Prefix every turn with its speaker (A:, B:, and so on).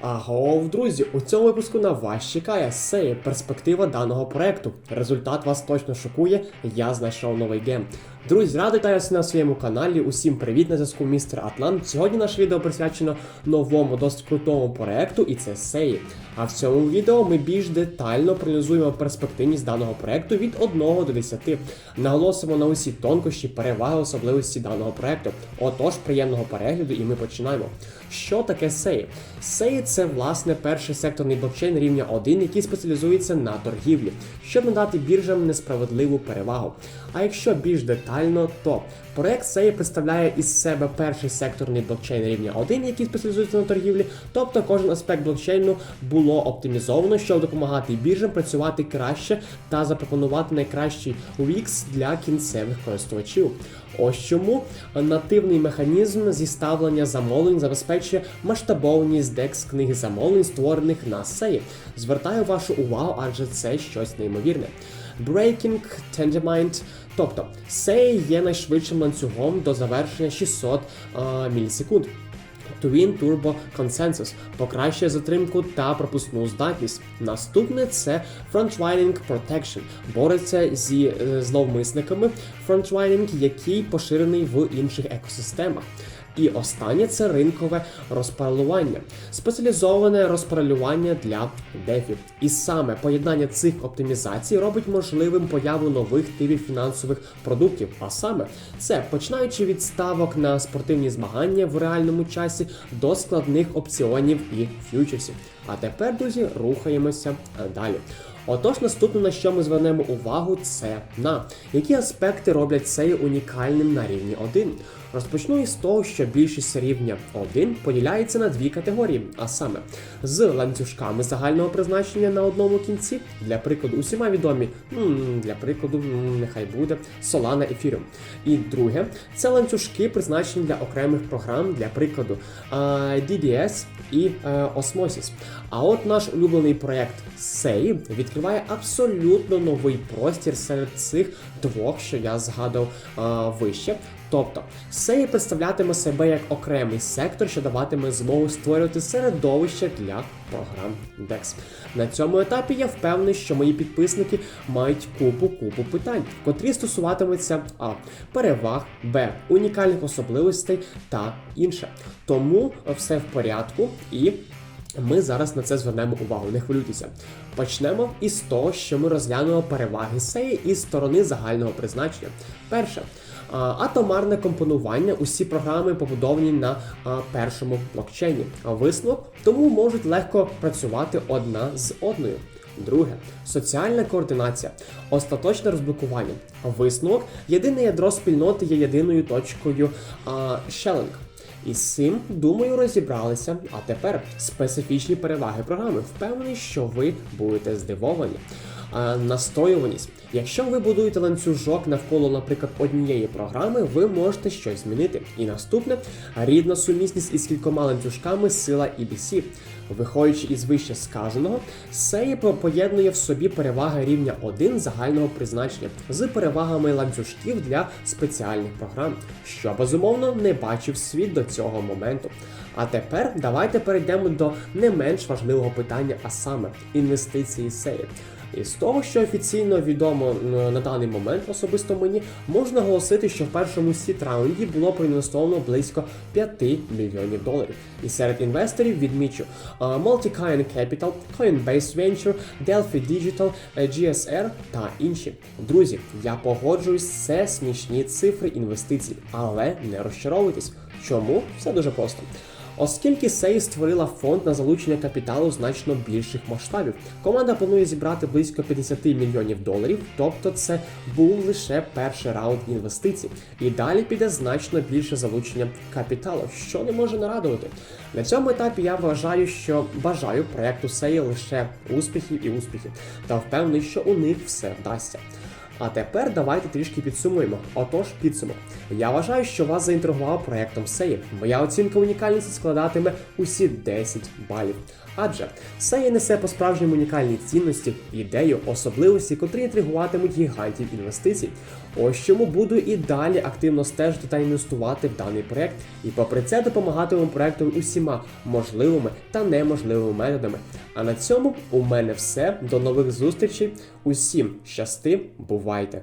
A: Агов, друзі, у цьому випуску на вас чекає сеє перспектива даного проекту. Результат вас точно шокує. Я знайшов новий гем. Друзі, радий вітаю на своєму каналі. Усім привіт на зв'язку містер Атлант. Сьогодні наше відео присвячено новому досить крутому проекту, і це сеї. А в цьому відео ми більш детально проаналізуємо перспективність даного проекту від 1 до 10. Наголосимо на усі тонкощі, переваги, особливості даного проекту. Отож, приємного перегляду, і ми починаємо. Що таке сеї? Сеї це власне перший секторний блокчейн рівня 1, який спеціалізується на торгівлі, щоб надати біржам несправедливу перевагу. А якщо більш детально, то проект Сеї представляє із себе перший секторний блокчейн рівня 1, який спеціалізується на торгівлі, тобто кожен аспект блокчейну було оптимізовано, щоб допомагати біржам працювати краще та запропонувати найкращий UX для кінцевих користувачів. Ось чому нативний механізм зіставлення замовлень забезпечує масштабованість декс книги замовлень, створених на сеї. Звертаю вашу увагу, адже це щось неймовірне. Breaking Tendermind, тобто сей є найшвидшим ланцюгом до завершення 600 а, мілісекунд. Twin Turbo Consensus покращує затримку та пропускну здатність. Наступне це Frontlining Protection, бореться зі е, зловмисниками Frontlining, який поширений в інших екосистемах. І останнє це ринкове розпаралювання, спеціалізоване розпаралювання для дефів. І саме поєднання цих оптимізацій робить можливим появу нових типів фінансових продуктів. А саме це починаючи від ставок на спортивні змагання в реальному часі до складних опціонів і фьючерсів. А тепер, друзі, рухаємося далі. Отож, наступне, на що ми звернемо увагу, це на які аспекти роблять цей унікальним на рівні 1. Розпочну із того, що більшість рівня 1 поділяється на дві категорії, а саме з ланцюжками загального призначення на одному кінці, для прикладу, усіма відомі, для прикладу, нехай буде Solana Ethereum. І друге, це ланцюжки призначені для окремих програм, для прикладу DDS і е, Osmosis. А от наш улюблений проект Save відкриває абсолютно новий простір серед цих двох, що я згадав вище. Тобто, Сеї представлятиме себе як окремий сектор, що даватиме змогу створювати середовище для програм DEX. На цьому етапі я впевнений, що мої підписники мають купу купу питань, котрі стосуватимуться а. переваг, б. унікальних особливостей та інше. Тому все в порядку і. Ми зараз на це звернемо увагу, не хвилюйтеся. Почнемо із того, що ми розглянемо переваги сеї із сторони загального призначення. Перше, атомарне компонування. Усі програми побудовані на першому блокчейні. Висновок тому можуть легко працювати одна з одною. Друге соціальна координація, остаточне розблокування. Висновок єдине ядро спільноти є єдиною точкою а, Шелинг. І з цим, думаю, розібралися. А тепер специфічні переваги програми. Впевнений, що ви будете здивовані. А, настоюваність. Якщо ви будуєте ланцюжок навколо, наприклад, однієї програми, ви можете щось змінити. І наступне рідна сумісність із кількома ланцюжками сила EBC. Виходячи із вище сказаного, Сеї поєднує в собі переваги рівня 1 загального призначення з перевагами ланцюжків для спеціальних програм, що безумовно не бачив світ до цього моменту. А тепер давайте перейдемо до не менш важливого питання, а саме інвестиції Сеї. І з того, що офіційно відомо на даний момент, особисто мені, можна оголосити, що в першому сіт раунді було проінвестовано близько 5 мільйонів доларів. І серед інвесторів відмічу а, Multicoin Capital, Coinbase Venture, Delphi Digital, е, GSR та інші. Друзі, я погоджуюсь, це смішні цифри інвестицій, але не розчаровуйтесь. Чому? Все дуже просто. Оскільки Сей створила фонд на залучення капіталу значно більших масштабів, команда планує зібрати близько 50 мільйонів доларів, тобто це був лише перший раунд інвестицій. І далі піде значно більше залучення капіталу, що не може нарадувати. На цьому етапі я вважаю, що бажаю проекту Сеї лише успіхів і успіхів, та впевнений, що у них все вдасться. А тепер давайте трішки підсумуємо. Отож, підсумок. Я вважаю, що вас заінтригував проектом Сеї. Моя оцінка унікальності складатиме усі 10 балів. Адже Сея несе по справжньому унікальні цінності, ідею, особливості, котрі інтригуватимуть гігантів інвестицій. Ось чому буду і далі активно стежити та інвестувати в даний проект, і попри це допомагатиму проекту усіма можливими та неможливими методами. А на цьому у мене все. До нових зустрічей. Усім щасти, бувайте!